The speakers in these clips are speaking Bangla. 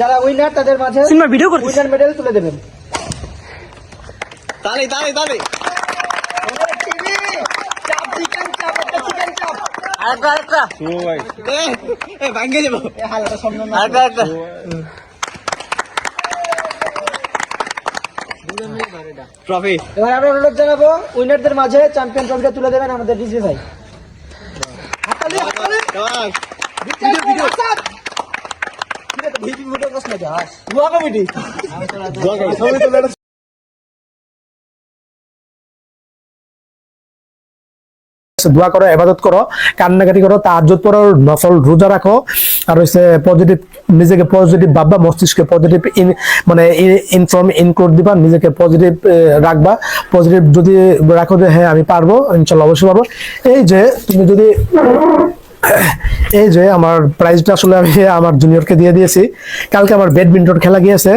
যারা উইনার তাদের মাঝে সিনেমা ভিডিও করছিস? উইনার মেডেল তুলে দেবেন। তালে তালে তালে। আরেকটা আরেকটা। এ এ ভাঙ্গে যাব। হালকা সামনে না। আরেকটা আরেকটা। ট্রফি এবার আমরা অনুরোধ জানাব উইনারদের মাঝে চ্যাম্পিয়ন ট্রফিটা তুলে দেবেন আমাদের ডিজে ভাই। হাততালি, হাততালি। Video, video. না, যাস। দোয়া কমিটি। দোয়া করো এবাদত করো কান্নাকাটি করো তাহাজ্জুদ পড়ো নফল রোজা রাখো আর হচ্ছে পজিটিভ নিজেকে পজিটিভ ভাববা মস্তিষ্কে পজিটিভ ইন মানে ইনফর্ম ইনক্লুড দিবা নিজেকে পজিটিভ রাখবা পজিটিভ যদি রাখো যে হ্যাঁ আমি পারব ইনশাল্লাহ অবশ্যই পারব এই যে তুমি যদি এই যে আমার প্রাইজটা আসলে আমি আমার জুনিয়রকে দিয়ে দিয়েছি। কালকে আমার ব্যাডমিন্টন খেলা গিয়েছে।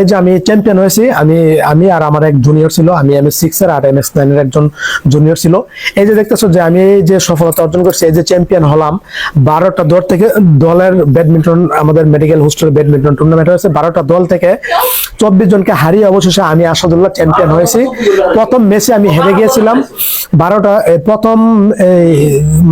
এই যে আমি চ্যাম্পিয়ন হয়েছি। আমি আমি আর আমার এক জুনিয়র ছিল। আমি এম এস সিক্স এর আর এম এস নাইন এর একজন জুনিয়র ছিল। এই যে দেখতেছো যে আমি এই যে সফলতা অর্জন করছি, এই যে চ্যাম্পিয়ন হলাম। বারোটা দল থেকে, দলের ব্যাডমিন্টন আমাদের মেডিকেল হোস্টেল ব্যাডমিন্টন টুর্নামেন্ট হয়েছে। বারোটা দল থেকে চব্বিশ জনকে হারিয়ে অবশেষে আমি আসাদুল্লাহ চ্যাম্পিয়ন হয়েছি। প্রথম ম্যাচে আমি হেরে গিয়েছিলাম। বারোটা প্রথম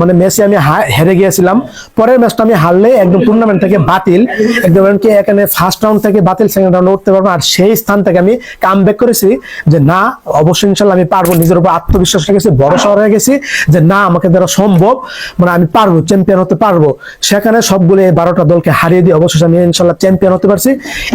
মানে ম্যাচে আমি হেরে গিয়েছিলাম। পরের ম্যাচটা আমি হারলে একদম টুর্নামেন্ট থেকে বাতিল, একদম এমনকি এখানে ফার্স্ট রাউন্ড থেকে বাতিল সেকেন্ড রাউন্ডে উঠতে পারব আর সেই স্থান থেকে আমি কাম ব্যাক করেছি যে না, অবশ্যই ইনশাল্লাহ আমি পারব, নিজের উপর আত্মবিশ্বাস রেখেছি, ভরসা হয়ে গেছি যে না, আমাকে দ্বারা সম্ভব মানে আমি পারব চ্যাম্পিয়ন হতে পারব। সেখানে সবগুলো এই বারোটা দলকে হারিয়ে দিয়ে অবশেষে আমি ইনশাল্লাহ চ্যাম্পিয়ন হতে পারছি।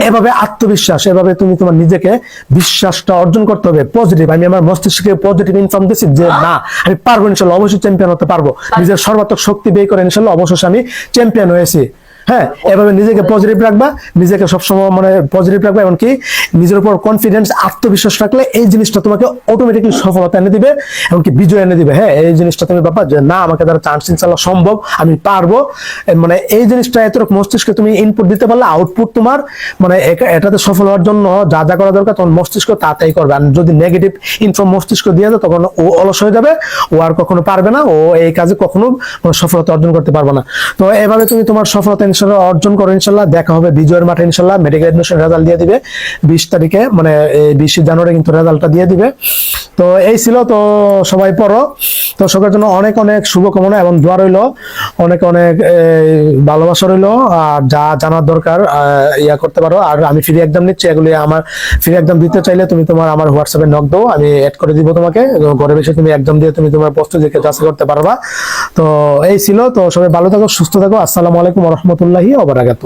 এভাবে আত্মবিশ্বাস, এভাবে তুমি তোমার নিজেকে বিশ্বাসটা অর্জন করতে হবে পজিটিভ আমি আমার মস্তিষ্ককে পজিটিভ ইনফর্ম দিচ্ছি যে না, আমি পারব ইনশাল্লাহ, অবশ্যই চ্যাম্পিয়ন হতে পারব। নিজের সর্বাত্মক শক্তি বের করে ইনশাল্লাহ অবশেষে আমি চ্যাম্পিয়ন হয়েছি হ্যাঁ এভাবে নিজেকে পজিটিভ রাখবা, নিজেকে সবসময় মানে পজিটিভ রাখবা, এমনকি নিজের উপর কনফিডেন্স আত্মবিশ্বাস রাখলে এই জিনিসটা তোমাকে অটোমেটিকলি সফলতা এনে দিবে, এমনকি বিজয় এনে দিবে। হ্যাঁ এই জিনিসটা তুমি বাবা যে না, আমাকে দ্বারা চান্স ইনশাল্লাহ সম্ভব, আমি পারব। মানে এই জিনিসটা এতটুকু মস্তিষ্কে তুমি ইনপুট দিতে পারলে আউটপুট তোমার মানে এটাতে সফল হওয়ার জন্য যা যা করা দরকার তখন মস্তিষ্ক তাড়াতাড়ি করবে। আর যদি নেগেটিভ ইনফর্ম মস্তিষ্ক দিয়ে দেয়, তখন ও অলস হয়ে যাবে, ও আর কখনো পারবে না, ও এই কাজে কখনো সফলতা অর্জন করতে পারবে না। তো এভাবে তুমি তোমার সফলতা ইনশাল্লাহ অর্জন করো ইনশাল্লাহ। দেখা হবে বিজয়ের মাঠে ইনশাল্লাহ। মেডিকেল এডমিশন রেজাল্ট দিয়ে দিবে। বিশ তারিখে মানে বিশে জানুয়ারি কিন্তু রেজাল্টটা দিয়ে দিবে। তো এই ছিল তো সবাই পড়ো। তো সবার জন্য অনেক অনেক শুভকামনা এবং দোয়া রইল। অনেক অনেক ভালোবাসা রইল। আর যা জানার দরকার ইয়া করতে পারো। আর আমি ফ্রি এক্সাম নিচ্ছি। এগুলি আমার ফ্রি এক্সাম দিতে চাইলে তুমি তোমার আমার হোয়াটসঅ্যাপে নক দাও। আমি অ্যাড করে দিব তোমাকে। ঘরে বসে তুমি একদম দিয়ে তুমি তোমার প্রস্তুতিকে যাচাই করতে পারবা। তো এই ছিল। তো সবাই ভালো থাকো, সুস্থ থাকো। আসসালামু আলাইকুম রহমতুল্লাহি ওবারাকাতু